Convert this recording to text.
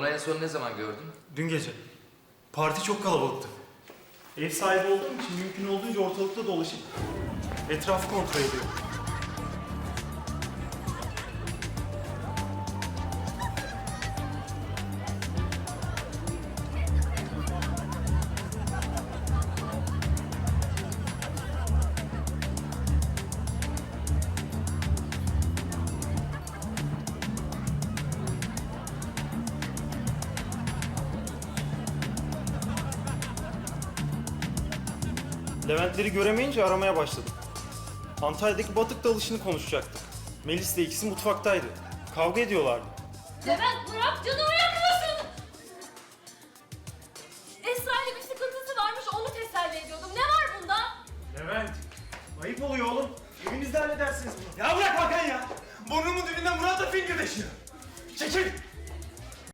Onu en son ne zaman gördün? Dün gece. Parti çok kalabalıktı. Ev sahibi olduğum için mümkün olduğunca ortalıkta dolaşıp etrafı kontrol ediyorum. Leventleri göremeyince aramaya başladım. Antalya'daki batık dalışını konuşacaktık. Melis ile ikisi mutfaktaydı. Kavga ediyorlardı. Levent bırak canımı yakmasın. Esra ile bir sıkıntısı varmış onu teselli ediyordum. Ne var bunda? Levent ayıp oluyor oğlum. Evinizde halledersiniz bunu. Ya bırak Hakan ya. Burnumun dibinden Murat'la fingir deşiyor. Çekil.